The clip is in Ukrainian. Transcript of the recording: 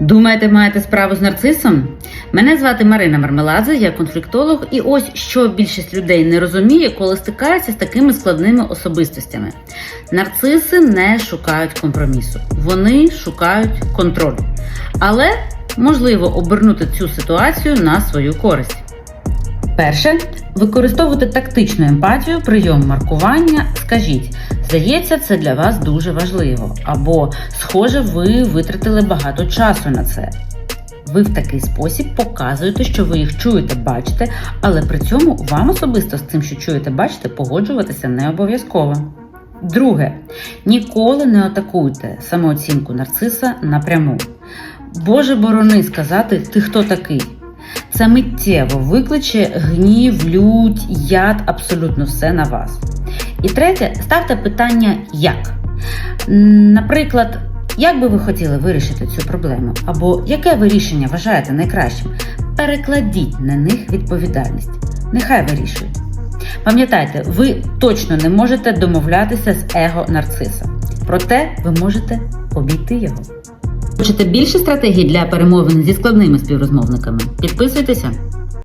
Думаєте, маєте справу з нарцисом? Мене звати Марина Мармеладзе, я конфліктолог, і ось що більшість людей не розуміє, коли стикаються з такими складними особистостями. Нарциси не шукають компромісу, вони шукають контролю. Але можливо обернути цю ситуацію на свою користь. Перше, використовуйте тактичну емпатію, прийом маркування. Скажіть, здається, це для вас дуже важливо, або схоже, ви витратили багато часу на це. Ви в такий спосіб показуєте, що ви їх чуєте, бачите, але при цьому вам особисто з цим, що чуєте, бачите, погоджуватися не обов'язково. Друге, ніколи не атакуйте самооцінку нарциса напряму. Боже борони сказати, ти хто такий. Це миттєво викличе гнів, лють, яд, абсолютно все на вас. І третє, ставте питання як. Наприклад, як би ви хотіли вирішити цю проблему? Або яке ви рішення вважаєте найкращим? Перекладіть на них відповідальність. Нехай вирішують. Пам'ятайте, ви точно не можете домовлятися з его нарциса. Проте ви можете обійти його. Хочете більше стратегій для перемовин зі складними співрозмовниками? Підписуйтеся.